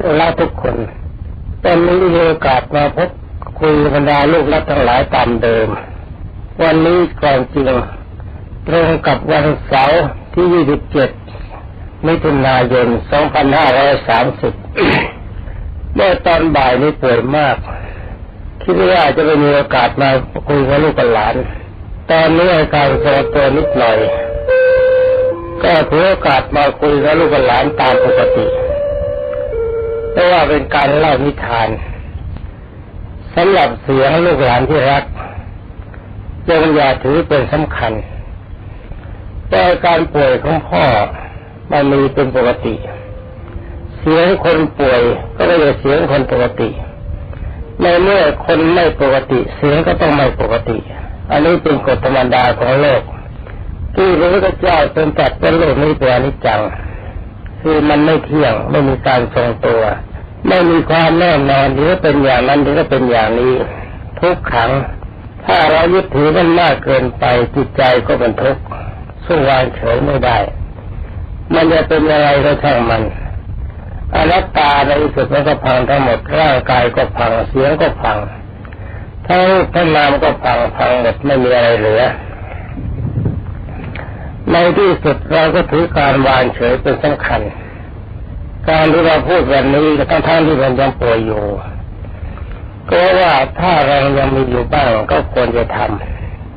เราทุกคนตอนนี้มีโอกาสมาพบคุยบรรดาลูกรักทั้งหลายตามเดิม วันนี้ก่อนจริงตรงกับวันเสาร์ที่ 27 มิถุนายน 2530 เมื่อตอนบ่ายนี้ป่วยมาก คิดว่าจะไม่มีโอกาสมาคุยกับลูกกับหลาน ตอนนี้อาการทรงตัวนิดหน่อย ก็ถือโอกาสมาคุยกับลูกกับหลานตามปกติ เพราะว่าเป็นการเล่านิทานสำหรับเสียงลูกหลานที่รักจงอย่าถือเป็นสำคัญ แต่การป่วยของพ่อมันมีเป็นปกติ เสียงคนป่วยก็ไม่ใช่เสียงคนปกติ ในเมื่อคนไม่ปกติ เสียงก็ต้องไม่ปกติ อันนี้เป็นกฎธรรมดาของโลก ที่พระพุทธเจ้าเป็นจัดเป็นโลกนี้เป็นอนิจจัง คือมันไม่เที่ยงไม่มีการทรงตัว ไม่มีความแน่นอนหรือเป็นอย่างนั้นหรือเป็นอย่างนี้ ทุกขัง ถ้าเรายึดถือมันมากเกินไปจิตใจก็เป็นทุกข์สู้วางเฉยไม่ได้ มันจะเป็นอะไรก็ช่างมันอนัตตาในที่สุดมันก็พังทั้งหมดร่างกายก็พังเสียงก็พังทั้งรูปทั้งนามก็พังพังหมดไม่มีอะไรเหลือ ในที่สุดเราก็ถือการวางเฉยเป็นสำคัญ การที่เราพูดแบบนี้ทั้งท่านที่มันยังป่วยอยู่ ก็ว่าถ้าแรงยังมีอยู่บ้างก็ควรจะท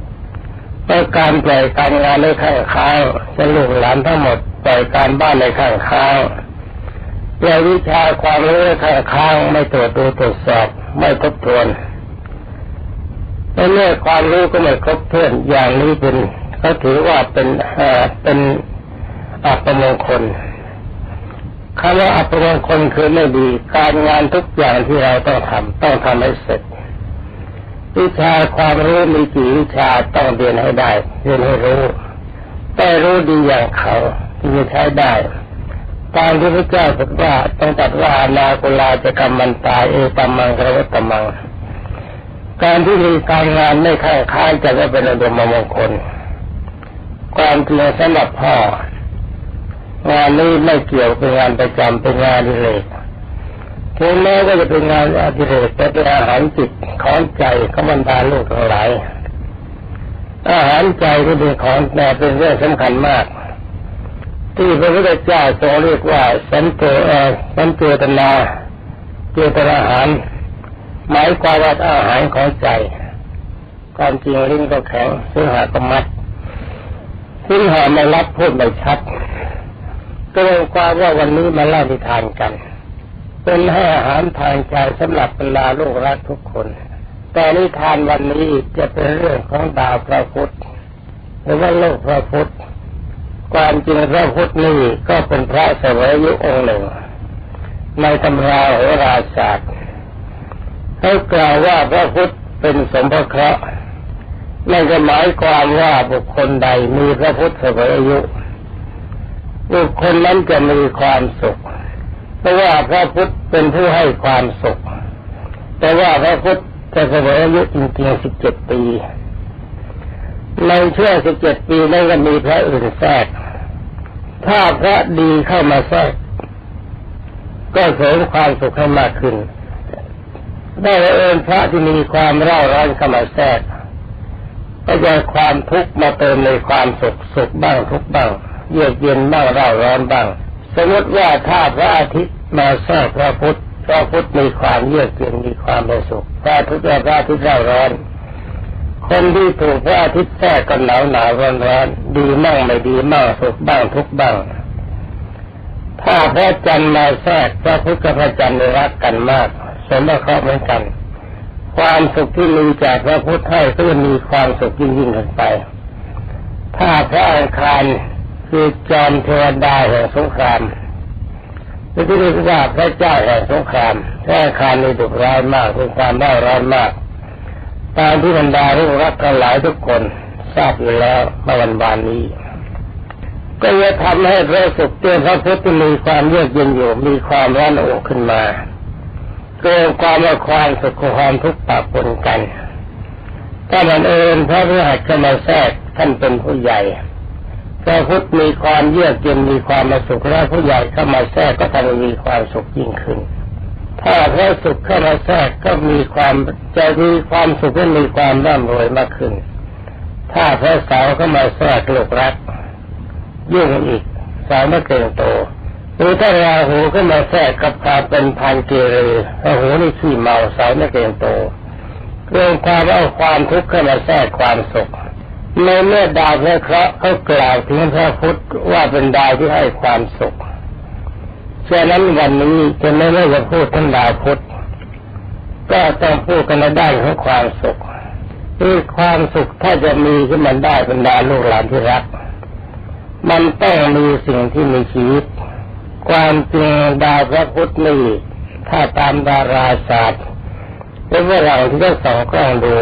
ำเพราะการปล่อยการงานในข้างค้างจะลูกหลานทั้งหมดปล่อยการบ้านในข้างค้างปล่อยวิชาความรู้ในข้างค้างไม่ตรวจดูตรวจสอบไม่ทบทวนในเมื่อความรู้ก็ไม่ครบถ้วนอย่างนี้เป็น เขาถือว่าเป็นเป็นอัปมงคลคำว่าอัปมงคลคือไม่ดี การงานทุกอย่างที่เราต้องทำต้องทำให้เสร็จ วิชาความรู้มีกี่วิชาต้องเรียนให้ได้เรียนให้รู้แต่รู้ดีอย่างเขาที่จะใช้ได้ตามที่พระเจ้าบอกว่าต้องตัดว่านาคุลาจะกรรมมันตายเอตัมมังกระวัตตมัง การที่มีการงานไม่ข้างค้านจะไม่เป็นอดมมงคล ความจริงสำหรับพ่องานนี้ไม่เกี่ยวเป็นงานประจำเป็นงานอดิเรกถึงแม้ว่าจะเป็นงานอดิเรกแต่เป็นอาหารจิตของใจของบรรดาลูกทั้งหลายอาหารใจก็เป็นของแน่เป็นเรื่องสำคัญมาก ที่พระพุทธเจ้าทรงเรียกว่าสันเตเอสันเจตนาเจตนาอาหารหมายความว่าอาหารของใจ ความจริงลิ้นก็แข็งซึ่งหาก็มัด ซึ่งหาไม่รับพูดไม่ชัด ก็เลยความว่าวันนี้มาเล่านิทานกัน เป็นให้อาหารทางใจสำหรับบรรดาลูกรักทุกคน แต่นิทานวันนี้จะเป็นเรื่องของดาวพระพุธหรือว่าโลกพระพุธความจริงพระพุทธนี่ก็เป็นพระเสวยยุองค์หนึ่ง ในตำราโหราศาสตร์เขากล่าวว่าพระพุทธเป็นสมภเคราะห์ นั่นก็หมายความว่าบุคคลใดมีพระพุทธเสวยอายุบุคคลนั้นจะมีความสุข เพราะว่าพระพุทธเป็นผู้ให้ความสุข แต่ว่าพระพุทธจะเสวยอายุจริงๆสิบเจ็ดปี ในช่วงสิบเจ็ดปีนั้นก็มีพระอื่นแทรก ถ้าพระดีเข้ามาแทรก ก็เสริมความสุขให้มากขึ้น ได้เอิญพระที่มีความเร่าร้อนเข้ามาแทรก ก็จะความทุกข์มาเติมในความสุขสุขบ้างทุกบ้าง เยือกเย็นบ้างเร่าร้อนบ้าง สมมติว่าถ้าพระอาทิตย์มาแทรกพระพุทธพระพุทธมีความเยือกเย็นมีความเป็นสุขพระอาทิตย์พระอาทิตย์เร่าร้อนคนที่ถูกพระอาทิตย์แทรกก็หนาวหนาวร้อนร้อนดีมั่งไม่ดีมั่งสุขบ้างทุกบ้าง ถ้าพระจันทร์มาแทรกพระพุทธกับพระจันทร์รักกันมากสมบัติเหมือนกัน ความสุขที่มีจากพระพุทธให้ก็จะมีความสุขยิ่งยิ่งขึ้นไป ถ้าพระอังคารคือจอมเทวดาแห่งสงครามหรือที่เรียกว่าพระเจ้าแห่งสงครามพระอังคารมีดุร้ายมากมีความเล่ร้อนมาก ตามที่บรรดาลูกรักกันหลายทุกคนทราบอยู่แล้วเมื่อวันวานนี้ ก็จะทำให้พระสุขเตือนพระพุทธมีความเยือกเย็นอยู่มีความร้อนอกขึ้นมา เกิดความว่าความสุขความทุกข์ปะปนกันถ้ามันเอิญพระพฤหัสเข้ามาแทรกท่านเป็นผู้ใหญ่พระพุทธมีความเยือกเย็นมีความมาสุขแล้วผู้ใหญ่เข้ามาแทรกก็ทำให้มีความสุขยิ่งขึ้น ถ้าพระสุขเข้ามาแทรกก็มีความจะมีความสุขและมีความร่ำรวยมากขึ้น ถ้าพระสาวเข้ามาแทรกโลกรัก ยุ่งอีกสาวไม่เกินโต หรือถ้าราหูขึ้นมาแทรกกับความเป็นพันเกเรราหูนี่ขี้เมาสาวไม่เกินโตเรื่องความเอาความทุกข์เข้ามาแทรกความสุขในเมื่อดาวพระเคราะห์เขากล่าวถึงพระพุทธว่าเป็นดาวที่ให้ความสุขฉะนั้นวันนี้จะไม่ได้จะพูดทั้งดาวพุธก็ต้องพูดกันในด้านของความสุขคือความสุขถ้าจะมีขึ้นมันได้บรรดาลูกหลานที่รัก มันต้องมีสิ่งที่มีชีวิต ความจริงดาวพระพุธนี่ถ้าตามดาราศาสตร์หรือว่าเราที่ได้ส่องกล้องดู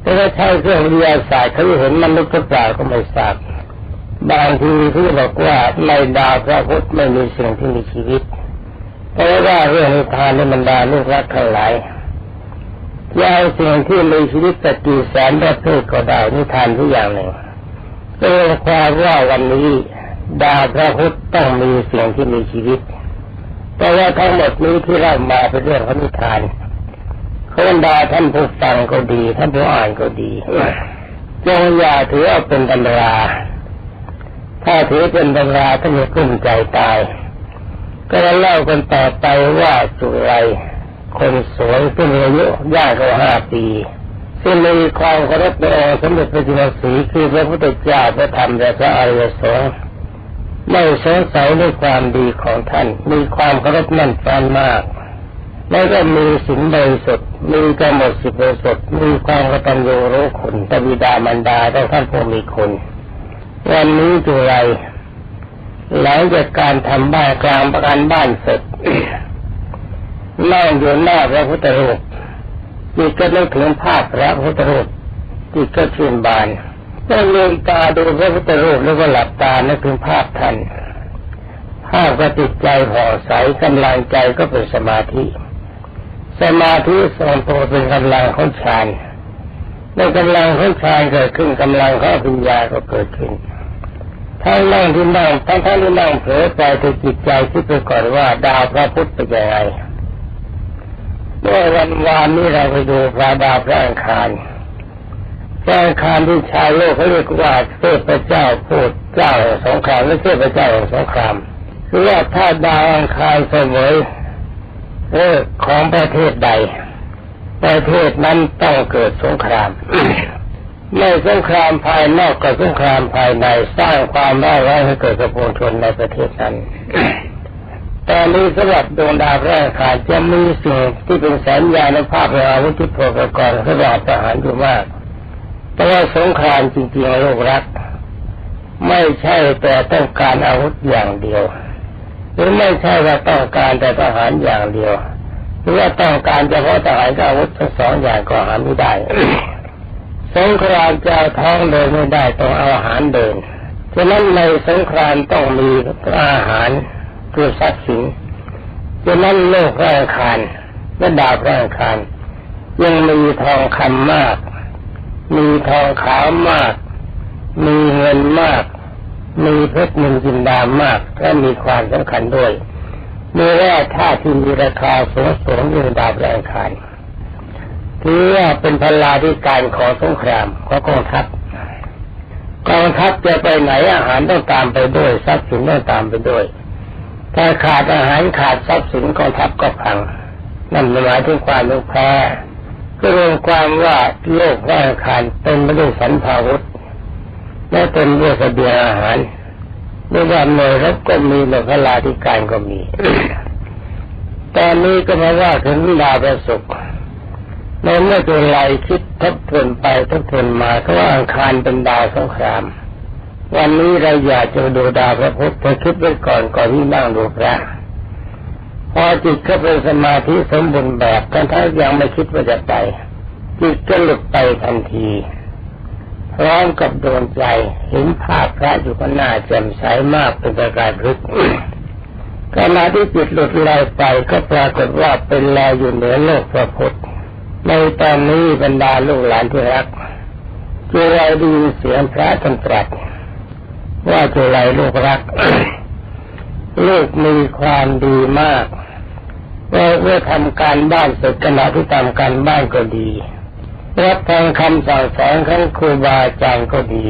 แต่ถ้าใช้เครื่องวิทยาศาสตร์เขาเห็นมนุษย์หรือเปล่าก็ไม่ทราบบางทีที่บอกว่าในดาวพระพุธไม่มีสิ่งที่มีชีวิตเพราะว่าเรื่องนิทานในบรรดาลูกรักทั้งหลายยาวสิ่งที่มีชีวิตสักกี่แสนประเภทก็ได้นิทานทุกอย่างหนึ่งเรื่องความว่าวันนี้ ดาวพระพุธต้องมีสิ่งที่มีชีวิต แต่ว่าทั้งหมดนี้ที่เรามาเป็นเรื่องของนิทานเขาบรรดาท่านผู้ฟังก็ดี ท่านผู้อ่านก็ดีจงอย่าถือเอาเป็นตำรา ถ้าถือเป็นตำราท่านจะกลุ้มใจตาย ก็เล่ากันต่อไปว่าสุไรคนสวยซึ่งอายุย่างกว่าห้าปีซึ่งมีความเคารพในองค์สมเด็จพระจินสีคือพระพุทธเจ้าพระธรรมและพระอริยสงฆ์ ไม่สงสัยในความดีของท่าน มีความเคารพนั่นฟันมาก แล้วก็มีสินบริสุทธิ์มีกำหนดสิบบริสุทธิ์มีความกตัญญูรู้คุณตบิดามารดาต้องท่านผู้มีคุณวันนี้จุไรหลังจากการทำบ้านกลางประกันบ้านเสร็จนั่งอยู่หน้าพระพุทธรูปจิตก็นึกถึงภาพพระพุทธรูปจิตก็ชื่นบาน ก็ลืมตาดูพระพุทธรูปแล้วก็หลับตานึกถึงภาพท่านภาพก็ติดใจห่อใสกำลังใจก็เป็นสมาธิ สมาธิทรงตัวเป็นกำลังของฌานในกำลังของฌานเกิดขึ้นกำลังของปัญญาก็เกิดขึ้นทั้งนั่งที่นั่งทั้งทั้งที่นั่งเผลอใจถึงจิตใจคิดไปก่อนว่าดาวพระพุทธเป็นยังไงเมื่อวันวานนี้เราไปดูพระดาวพระอังคาร พระอังคารที่ชาวโลกเขาเรียกว่าเทพเจ้าพูดเจ้าสงครามและเทพเจ้าแห่งสงครามคือว่าถ้าดาวอังคารเสมอเออของประเทศใด ประเทศนั้นต้องเกิดสงครามไม่สงครามภายนอกกับสงครามภายในสร้างความร้ายแรงให้เกิดกับปวงชนในประเทศนั้นแตอนนี้สำหรับดวงดาวแรกขาดจะมีสิ่งที่เป็นแสนยาในภาพอาวุธที่โปรกรสำหรับทหารอยู่มาก แต่ว่าสงครามจริงๆโลกรัก ไม่ใช่แต่ต้องการอาวุธอย่างเดียว หรือไม่ใช่ว่าต้องการแต่ทหารอย่างเดียว หรือว่าต้องการเฉพาะทหารกับอาวุธทั้งสองอย่างก็หาไม่ได้สงครามจะเอาท้องเดินไม่ได้ต้องเอาอาหารเดินฉะนั้นในสงครามต้องมีอาหารคือทรัพย์สินจะนั้นโลกร่างคารและดาวร่างคารยังมีทองคำมาก มีทองขาวมาก มีเงินมาก มีเพชรนินจินดามากและมีความสำคัญด้วยมีแร่ธาตุที่มีราคาสูงสูงยิ่ดาวแรงคารถือว่าเป็นพลาธิการของสงครามของกองทัพกองทัพจะไปไหนอาหารต้องตามไปด้วยทรัพย์สินต้องตามไปด้วยถ้าขาดอาหารขาดทรัพย์สินกองทัพก็พังนั่นหมายถึงความลุกแพ้ ก็รวมความว่าโลกร่างคารเป็นไม่ด้วยสันพาวุธและเป็นด้วยเสบียงอาหารไม่ว่าหน่วยรบก็มีหน่วยพลาธิการก็มี ตอนนี้ก็มาว่าถึงดาวประสุขในเมื่อตัวไรคิดทบทวนไปทบทวนมาก็ว่าอังคารเป็นดาวสงคราม วันนี้เราอยากจะดูดาวพระพุทธคิดไว้ก่อนก่อนที่นั่งดูพระ พอจิตเข้าไปสมาธิสมบูรณ์แบบกันถ้ายังไม่คิดว่าจะไปจิตก็หลุดไปทันที พร้อมกับโดนใจเห็นภาพพระอยู่ก็น่าแจ่มใสมากเป็นประกายพลึกขณะที่จิตหลุดลอยไปก็ปรากฏว่าเป็นลอยอยู่เหนือโลกพระพุทธในตอนนี้บรรดาลูกหลานที่รักคือเรดีเสียงพระท่านตรัสว่าจุไรลูกรัก ลูกมีความดีมาก เมื่อเมื่อทำการบ้านเสร็จขณะที่ทำการบ้านก็ดีรับฟังคำสั่งสอนของครูบาอาจารย์ก็ดี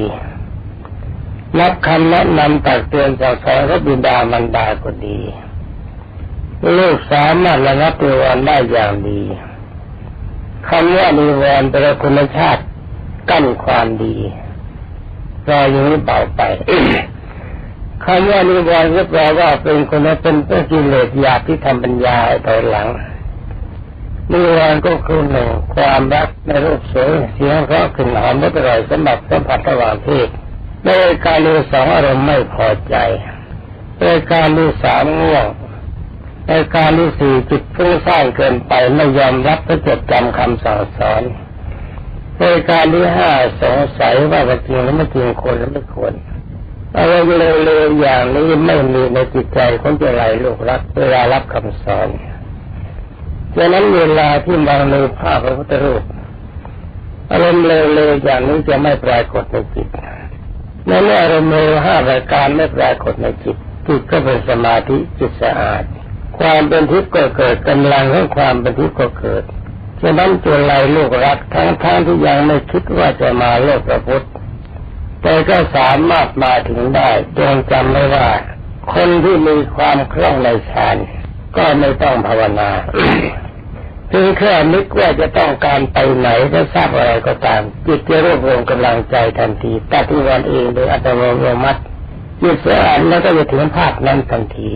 รับคำแนะนำตักเตือนสั่งสอนของบิดามารดาก็ดีลูกสามารถระงับนิวรณ์ได้อย่างดีคำว่านิวรณ์เป็นคุณชาติกั้นความดีรออย่างนี้เบาไป คำว่านิวรณ์ก็แปลว่าเป็นคนเป็นเป็นกิเลสหยาบที่ทำปัญญาต่อหลังนิวรณ์ก็คือหนึ่งความรักในรูปสวยเสียงเพราะกลิ่นหอมไม่อร่อยสำหรับสัมผัสระหว่างเพศในการดูสองอารมณ์ไม่พอใจในการดูสามง่วงในการดูสี่จิตฟุ้งซ่านเกินไปไม่ยอมรับและจดจำคำสั่งสอนในการที่ห้าสงสัยว่าจริงหรือไม่จริงคนหรือไม่ควร อะไรเร็วๆอย่างนี้ไม่มีในจิตใจของเจ้าไรลูกรักเวลารับคำสอนดังนั้นเวลาที่มองในภาพพระพุทธรูปอารมณ์เร็วๆอย่างนี้จะไม่ปรากฏในจิตในเมื่ออารมณ์เร็วห้ารายการไม่ปรากฏในจิตจิตก็เป็นสมาธิจิตสะอาด ความเป็นทิพย์ก็เกิดกำลังของความเป็นทิพย์ก็เกิดฉะนั้นตัวไรลูกรักทั้งท่านที่ยังไม่คิดว่าจะมาโลกพระพุทธ แต่ก็สามารถมาถึงได้จงจำไม่ว่า คนที่มีความคล่องในฌานก็ไม่ต้องภาวนาถึงแค่นึกว่าจะต้องการไปไหนจะทราบอะไรก็ตาม จิตจะรวบรวมกำลังใจทันทีตัดที่วันเองโดยอัตโนมัติจิตเสียอ่านแล้วก็จะถึงภาพนั้นทันที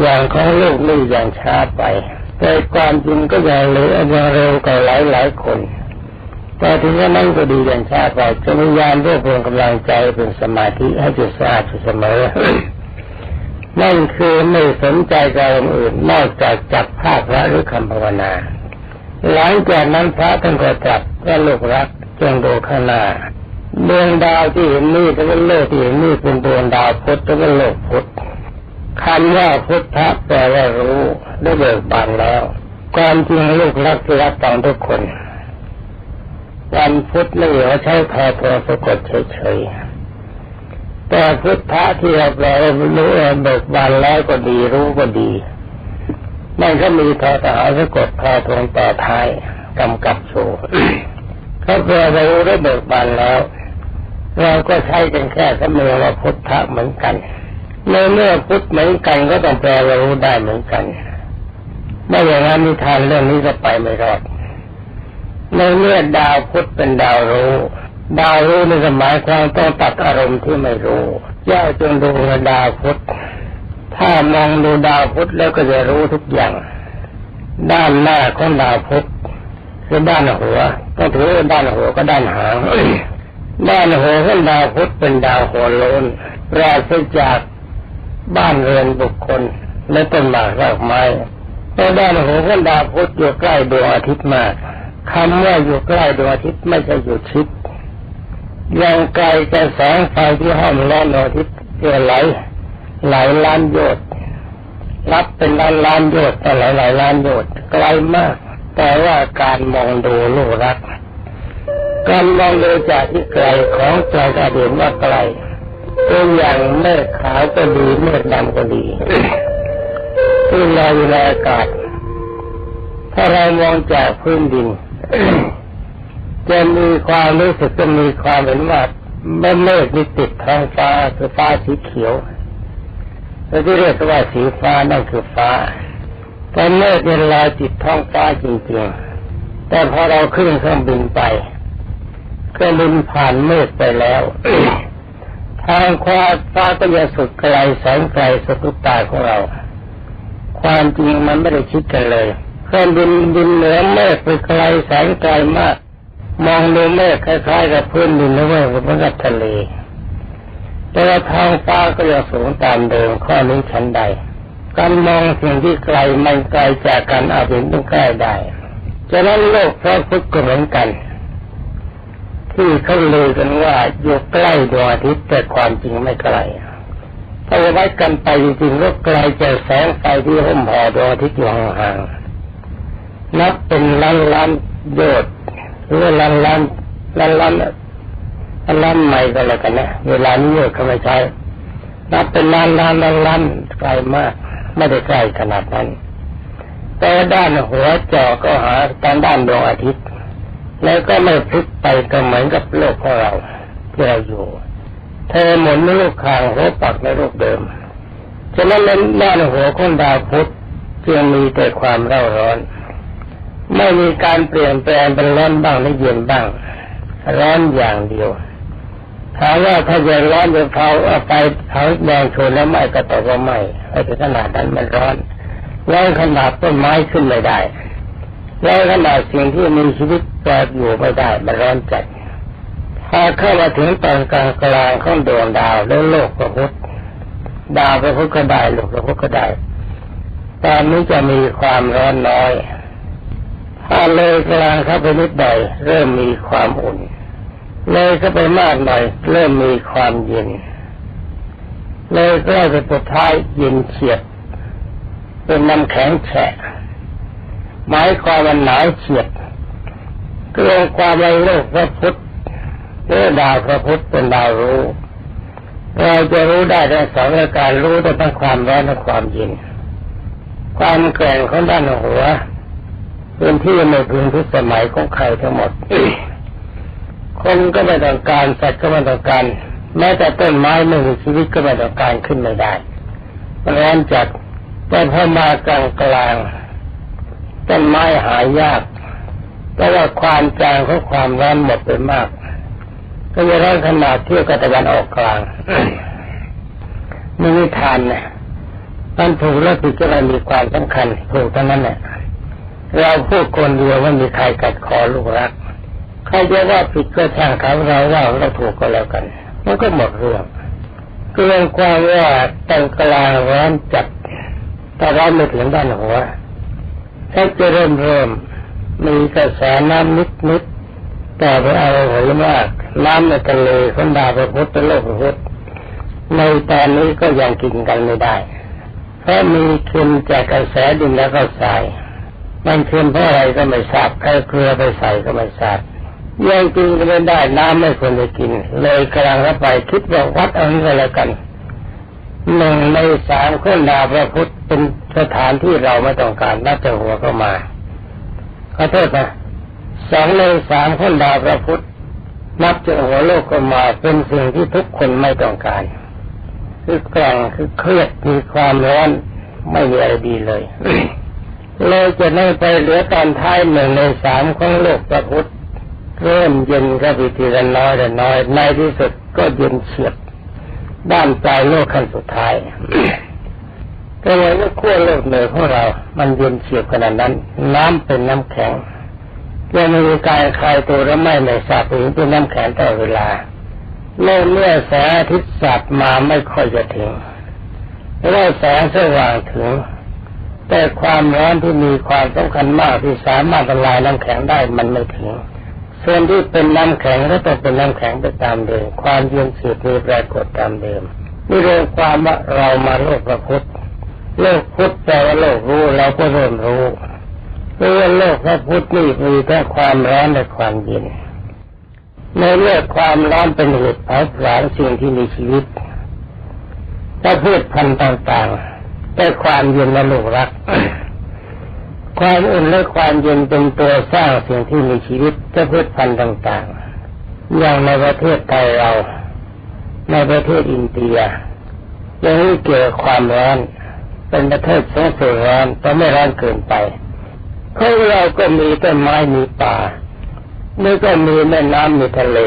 อย่างของโลกนี่อย่างช้าไป แต่ความจริงก็ยังเร็วยังเร็วกว่าหลายหลายคน แต่ถึงนั้นก็ดีอย่างช้าไปจะพยายามรวบรวมกำลังใจเป็นสมาธิให้จิตสะอาดเสมอนั่นคือไม่สนใจกับอื่นนอกจากจับภาพพระหรือคำภาวนา หลังจากนั้นพระท่านก็ตรัสว่าลูกรักจงดูข้างหน้าดวงดาวที่เห็นนี่จะเป็นโลกที่เห็นนี่เป็นดวงดาวพุทธจะเป็นโลกพุทธคำว่าพุทธะแปลว่ารู้ได้เบิกบานแล้ว ความจริงลูกรักที่รักต่างทุกคน วันพุทธนี่เขาใช้แพรโทรสะกดเฉยๆแต่พุทธะที่เราแปลรู้เบิกบานแล้วก็ดีรู้ก็ดีนั่นก็มีทอทหารสะกดทอทงต่อท้ายกำกับโชว์เขาแปลรู้ได้เบิกบานแล้ว เราก็ใช้กันแค่สำเนียงว่าพุทธะเหมือนกันในเมื่อพุทธเหมือนกันก็ต้องแปลรู้ได้เหมือนกัน ไม่อย่างนั้นนิทานเรื่องนี้ก็ไปไม่รอด ในเมื่อดาวพุธเป็นดาวรู้ ดาวรู้ในสมัยความต้องตัดอารมณ์ที่ไม่รู้ย่าจงดูดาวพุธถ้ามองดูดาวพุธแล้วก็จะรู้ทุกอย่าง ด้านหน้าของดาวพุธคือด้านหัวต้องถือด้านหัวก็ด้านหางด้านหัวของดาวพุธเป็นดาวหัวโลนปราศจากบ้านเรือนบุคคลและต้นไม้รากไม้ด้านหัวของดาวพุธอยู่ใกล้ดวงอาทิตย์มาก คำว่าอยู่ใกล้ดวงอาทิตย์ไม่ใช่อยู่ชิดยังไกลแต่แสงไฟที่ห้อมล้อมดวงอาทิตย์เกิดไหลหลายล้านโยชน์รับเป็นล้านล้านโยชน์แต่หลายหลายล้านโยชน์ไกลมาก แต่ว่าการมองดูลูกรัก การมองดูจากที่ไกลของใจกระเด็นว่าไกลตัวอย่างเมฆขาวก็ดีเมฆดำก็ดีที่ลอยอยู่ในอากาศถ้าเรามองจากพื้นดิน จะมีความรู้สึกจะมีความเห็นว่าเมื่อเมฆนี่ติดท้องฟ้าคือฟ้าสีเขียวเราที่เรียกว่าสีฟ้านั่นคือฟ้า แต่เมฆเป็นลอยติดท้องฟ้าจริงๆ แต่พอเราขึ้นเครื่องบินไปเครื่องบินผ่านเมฆไปแล้วทางควาฟ้าก็จะสุดไกลแสงไกลสุดตาของเรา ความจริงมันไม่ได้คิดกันเลย เครื่องบินบินเหนือเมฆไปไกลแสงไกลมาก มองดูเมฆคล้ายๆกับพื้นดินแล้วว่าเหมือนกับทะเล แต่ว่าทางฟ้าก็ยังสูงตามเดิมข้อนี้ฉันใด การมองสิ่งที่ไกลมันไกลจากการอาเป็นต้องใกล้ได้ฉะนั้นโลกพระพุทธก็เหมือนกัน ที่เขาเลยกันว่าอยู่ใกล้ดวงอาทิตย์แต่ความจริงไม่ไกลถ้าวัดกันไปจริงๆก็ไกลจากแสงไฟที่ห่มห่อดวงอาทิตย์อยู่ห่างๆ นับเป็นล้านล้านโยชน์หรือล้านล้านล้านล้านล้านใหม่ก็แล้วกันนะเวลานี้โยชน์เขาไม่ใช้นับเป็นล้านล้านล้านล้านไกลมาก ไม่ได้ใกลขนาดนั้น แต่ด้านหัวจอก็หาทางด้านดวงอาทิตย์ แล้วก็ไม่พลิกไปก็เหมือนกับโลกของเราที่เราอยู่เธอหมุนในลูกคางหัวปักในรูปเดิม ฉะนั้นด้านหัวของดาวพุธจึงมีแต่ความเร่าร้อน ไม่มีการเปลี่ยนแปลงเป็นร้อนบ้างหรือเย็นบ้าง ร้อนอย่างเดียวถามว่าถ้าจะร้อนจะเผาเอาไปเผาแดงชนแล้วไม่ก็ตอว่าไม่ไอ้ขนาดนั้นมันร้อนร้อนขนาดต้นไม้ขึ้นไม่ได้ร้อนขนาดสิ่งที่มีชีวิตแปรอยู่ไม่ได้มันร้อนจัดพอเข้ามาถึงตอนกลางกลางของดวงดาวแล้วโลกพระพุทธดาวพระพุทธก็ได้โลกพระพุทธก็ได้ตอนนี้จะมีความร้อนน้อย ถ้าเลยกลางเข้าไปนิดหน่อยเริ่มมีความอุ่น เลยเข้าไปมากหน่อยเริ่มมีความเย็น เลยใกล้ไปสุดท้ายเย็นเฉียบ เป็นน้ำแข็งแฉะหมายความว่าหนาวเฉียบเกรงความในโลกพระพุทธเรือดาวพระพุทธเป็นดาวรู้ เราจะรู้ได้ทั้งสองประการรู้ได้ทั้งความร้อนและความเย็น ความแกร่งของด้านหัว พื้นที่ในพื้นที่สมัยของใครทั้งหมด คนก็ไม่ต้องการสัตว์ก็ไม่ต้องการ แม้แต่ต้นไม้ไม่มีชีวิตก็ไม่ต้องการขึ้นไม่ได้ร้อนจัดแต่พอมากลางกลางต้นไม้หายยากเพราะว่าความจางของความร้อนหมดไปมาก ก็จะร้อนขนาดเที่ยวกตะวันออกกลางนี่นิทานนะมันถูกและผิดก็เลยมีความสำคัญถูกทั้งนั้นเนี่ย เราพูดคนเดียวไม่มีใครกัดคอลูกรัก ใครจะว่าผิดก็ช่างเขาเราว่าเราถูกก็แล้วกัน มันก็หมดเรื่องเรื่องความว่าตั้งกลางร้อนจัดแต่ร้อนไม่ถึงด้านหัวถ้าจะเริ่มเริ่มมีกระแสน้ำนิดนิดแต่ไปเอาหอยมากน้ำในทะเลคนดาไปพุทธโลกพุทธในตอนนี้ก็ยังกินกันไม่ได้ เพราะมีเค็มจากกระแสดินแล้วก็ทราย มันเค็มเพราะอะไรก็ไม่ทราบใครเกลือไปใส่ก็ไม่ทราบยังกินก็ไม่ได้น้ำไม่ควรจะกิน เลยกำลังเข้าไปคิดว่าวัดเอานี้อะไรกันหนึ่งในสามคนดาวพระพุทธเป็นสถานที่เราไม่ต้องการนับจะหัวเข้ามาขอโทษนะสองในสามคนดาวพระพุทธนับจะหัวโลกก็มาเป็นสิ่งที่ทุกคนไม่ต้องการ คือแกร่งคือเครียดมีความร้อนไม่มีอะไรดีเลย เลยจะได้ไปเหลือตอนท้ายหนึ่งในสามของโลกพระพุทธเริ่มเย็นก็ไปทีละน้อยละน้อยในที่สุดก็เย็นเฉียบด้านปลายโลกขั้นสุดท้ายก็เลยว่าขั้วโลกเหนือของเรา มันเย็นเฉียบขนาดนั้น น้ำเป็นน้ำแข็งยังมีการคลายตัวและไม่ในสาบถึงเป็นน้ำแข็งตลอดเวลาเมื่อเมื่อแสงอาทิตย์สับมาไม่ค่อยจะถึงเพราะว่าแสงสว่างถึง แต่ความร้อนที่มีความสำคัญมากที่สามารถละลายน้ำแข็งได้มันไม่ถึงส่วนที่เป็นน้ำแข็งก็ต้องเป็นน้ำแข็งไปตามเดิมความเย็นสืบมีปรากฏตามเดิมนี่เรื่องความว่าเรามาโลกพระพุทธโลกพุทธแปลว่าโลกรู้เราก็เริ่มรู้เรื่องโลกพระพุทธนี่มีแค่ความร้อนและความเย็นในเรื่องความร้อนเป็นเหตุเผาผลาญสิ่งที่มีชีวิตถ้าพืชพันธุ์ต่างๆ แต่ความเย็นและลูกรัก ความอุ่นและความเย็นเป็นตัวสร้างสิ่งที่มีชีวิตจะพืชพันธุ์ต่างๆ อย่างในประเทศไทยเรา ในประเทศอินเดียยังไม่เกี่ยวความร้อน เป็นประเทศสงสารร้อนแต่ไม่ร้อนเกินไปของเราก็มีต้นไม้มีป่านี่ก็มีแม่น้ำมีทะเล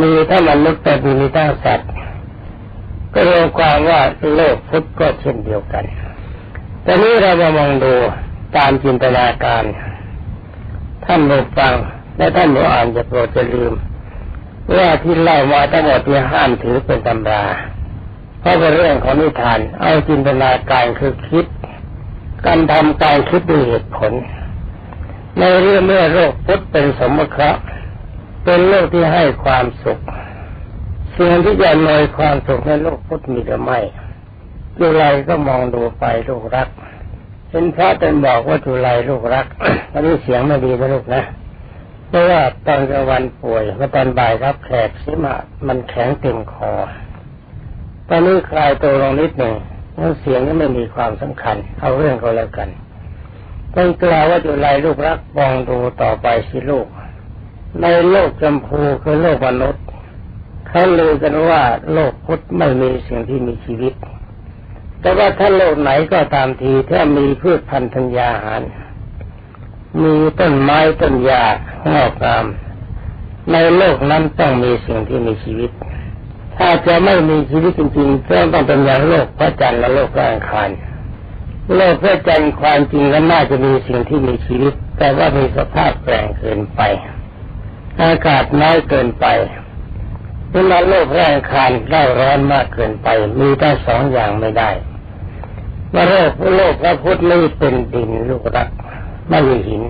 มีถ้ามันลุกแต่มีตั้งสัตว์ ก็รวมความว่าโลกพุทธก็เช่นเดียวกันแต่นี้เรามามองดูตามจินตนาการ ท่านผู้ฟังและท่านผู้อ่านจะโปรดจะลืมว่าที่เล่ามาทั้งหมดที่ห้ามถือเป็นตำราเพราะเป็นเรื่องของนิทาน เอาจินตนาการคือคิด การทำการคิดด้วยเหตุผล ในเรื่องเมื่อโลกพุทธเป็นสมมติเป็นโลกที่ให้ความสุข สิ่งที่จะนอยความสุขในโลกพุทธมีหรือไม่จุไรก็มองดูไปลูกรัก เห็นพระเป็นบอกว่าจุไรลูกรักอันนี้เสียงไม่ดีนะลูกนะเพราะว่าตอนกลางวันป่วยเมื่อตอนบ่ายรับแขกซิมามันแข็งเต็มคอ ตอนนี้คลายตัวลงนิดหนึ่งแล้วเสียงก็ไม่มีความสำคัญเอาเรื่องก็แล้วกันต้องกล่าวว่าจุไรลูกรักมองดูต่อไปสิลูก ในโลกจำพูคือโลกมนุษย์ เขาลือกันว่าโลกพุทธไม่มีสิ่งที่มีชีวิต แต่ว่าถ้าโลกไหนก็ตามทีถ้ามีพืชพันธุ์ธัญญาหาร มีต้นไม้ต้นหญ้างอกงาม ในโลกนั้นต้องมีสิ่งที่มีชีวิต ถ้าจะไม่มีชีวิตจริงๆก็ต้องเป็นอย่างโลกพระจันทร์และโลกร่างคารโลกพระจันทร์ความจริงก็น่าจะมีสิ่งที่มีชีวิต แต่ว่ามีสภาพแปลงเกินไป อากาศน้อยเกินไป เวลาโลกแรงคารเล่าร้อนมากเกินไป มีทั้งสองอย่างไม่ได้ว่าโลกโลกพระพุทธนี่เป็นดินลูกรักไม่มีหิน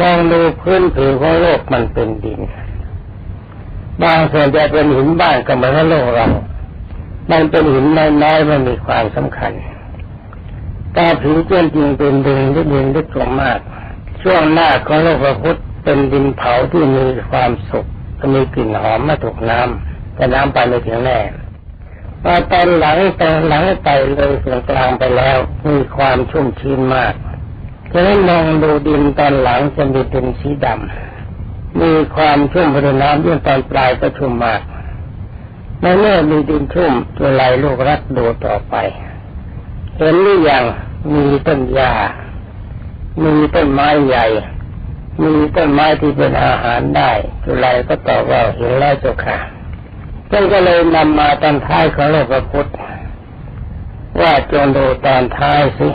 มองดูพื้นผิวของโลกมันเป็นดิน บางส่วนจะเป็นหินบ้างก็เหมือนโลกเรา มันเป็นหินน้อยๆมันมีความสำคัญแต่ผิวเจริงเป็นดินที่ดินลึกลงมาก ช่วงหน้าของโลกพระพุทธเป็นดินเผาที่มีความสุข มีกลิ่นหอมมาถูกน้ำแต่น้ำไปไม่ถึงแน่พอตอนหลังตอนหลังไปเลยส่วนกลางไปแล้วมีความชุ่มชื้นมากฉะนั้นมองดูดินตอนหลังจะมีดินสีดำมีความชุ่มไปด้วยน้ำยิ่งตอนปลายก็ชุ่มมากในเมื่อมีดินชุ่มตัวไหลลูกรักดูต่อไปเห็นหรือยังมีต้นหญ้ามีต้นไม้ใหญ่ มีต้นไม้ที่เป็นอาหารได้จุไลก็ตอบว่าเห็นแล้วเจ้าค่ะท่านก็เลยนำมาตอนท้ายของโลกพุทธว่าจงดูตอนท้ายสิ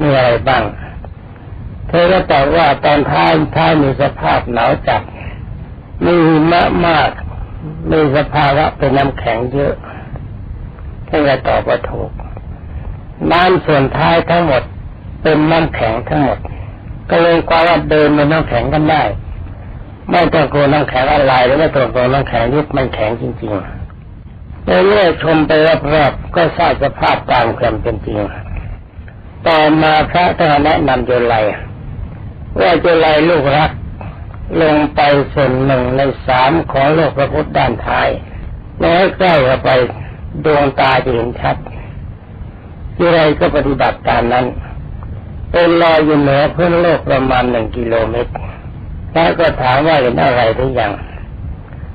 มีอะไรบ้าง เธอก็ตอบว่าตอนท้ายท้ายมีสภาพหนาวจัดมีหิมะมากมีสภาวะเป็นน้ำแข็งเยอะท่านก็ตอบว่าถูกน้ำส่วนท้ายทั้งหมดเป็นน้ำแข็งทั้งหมด ก็เลยความว่าเดินบนน้ำแข็งกันได้ ไม่ต้องกลัวน้ำแข็งละลายหรือไม่ต้องกลัวน้ำแข็งยุบมันแข็งจริงๆเมื่อชมไปรอบๆก็ทราบสภาพตามความเป็นจริงต่อมาพระท่านแนะนำจุลัยว่าจุลัยลูกรัก ลงไปส่วนหนึ่งในสามของโลกพระพุทธด้านท้ายแล้วใกล้เข้าไปดวงตาจะเห็นชัดจุลัยก็ปฏิบัติตามนั้น เป็นลอยอยู่เหนือพื้นโลกประมาณหนึ่งกิโลเมตรแล้วก็ถามว่าเห็นอะไรหรือยัง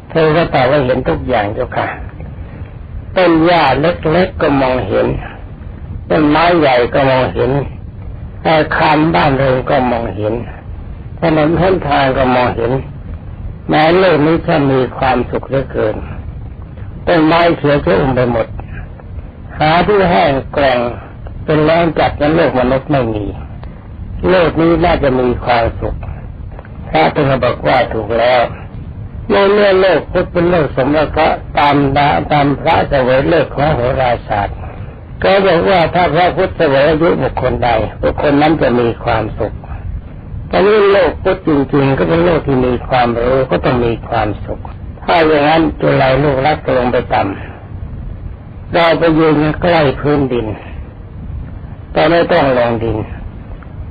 เธอก็ตอบว่าเห็นทุกอย่างเจ้าค่ะ ต้นหญ้าเล็กๆก็มองเห็น ต้นไม้ใหญ่ก็มองเห็นอาคารบ้านเรือนก็มองเห็นถนนหนทางก็มองเห็น แม้โลกนี้จะมีความสุขเหลือเกิน ต้นไม้เขียวชื่อมไปหมด หาที่แห้งแกร่งเป็นแรงจัดในโลกมนุษย์ไม่มี โลกนี้น่าจะมีความสุขพระท่านบอกว่าถูกแล้วในเมื่อโลกพุทธเป็นโลกสมรสะตามดาตามพระเสวยเลิกของโหราศาสตร์ ก็บอกว่าถ้าพระพุทธเสวยอายุบุคคลใดบุคคลนั้นจะมีความสุขแต่นี่โลกพุทธจริงๆ ก็เป็นโลกที่มีความรู้ก็ต้องมีความสุข ถ้าอย่างนั้นจุลัยลูกรักลงไปต่ำเราไปยืนใกล้พื้นดินแต่ไม่ต้องลงดิน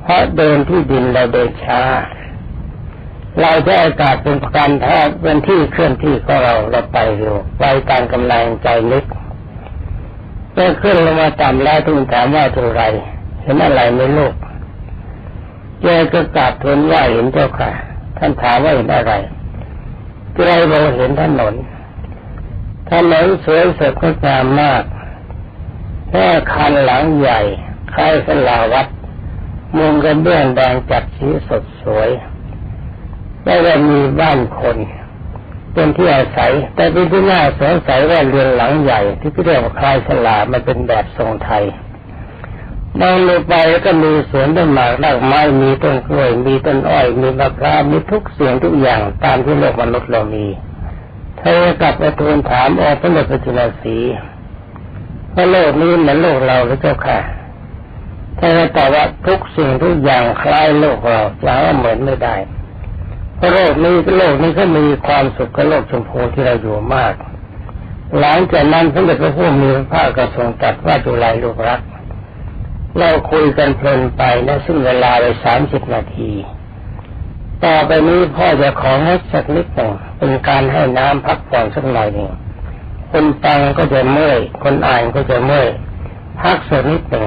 เพราะเดินที่ดินเราเดินช้า เราจะอากาศเป็นการแทบเป็นที่เคลื่อนที่ของเราเราไปเร็วไปตามกำลังใจลึกเมื่อขึ้นลงมาต่ำแล้วทูลถามว่าเท่าไร เห็นอะไรในโลกแกก็กราบทูลว่าเห็นเจ้าค่ะ ท่านถามว่าเห็นอะไรใครบอกเห็นถนนถนนสวยสดงดงามมากแค่คันหลังใหญ่คล้ายสลาวัด มุงกันเบื้องแดงจัดสีสดสวยแล้วก็มีบ้านคน เป็นที่อาศัย แต่เป็นที่น่าสงสัยว่าเรือนหลังใหญ่ ที่เรียกว่าคลายสลามันเป็นแบบทรงไทยมองลงไปแล้วก็มีสวนต้นหมากรากไม้มีต้นกล้วย มีต้นอ้อย มีมะพร้าวมีทุกเสิ่งทุกอย่างตามที่โลกมนุษย์เรามีเธอกลับไปทูลถามอพระเดชพระจุลสีว่าโลกนี้เหมือนโลกเราหรือเจ้าค่ะ ถ้าตอบว่าทุกสิ่งทุกอย่างคล้ายโลกเราจะว่าเหมือนไม่ได้เพราะโลกนี้โลกนี้ก็มีความสุขกับโลกชมพูที่เราอยู่มาก หลังจากนั้นพระเดชพระผู้มีพระภาคกระทรงตรัสว่าจุลัยลูกรัก เราคุยกันเพลินไปนะซึ่งเวลาไปสามสิบนาทีต่อไปนี้พ่อจะขอให้สักนิดหนึ่งเป็นการให้น้ำพักผ่อนสักหน่อยหนึ่งคนฟังก็จะเมื่อยคนอ่านก็จะเมื่อยพักสักนิดหนึ่ง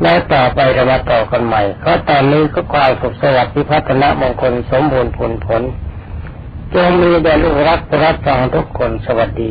แล้วต่อไปเรามาต่อกันใหม่เพราะตอนนี้ก็ความสุขสวัสดิ์พิพัฒนมงคลสมบูรณ์ผลผลจงมีแด่ลูกรักรักฟังทุกคนสวัสดี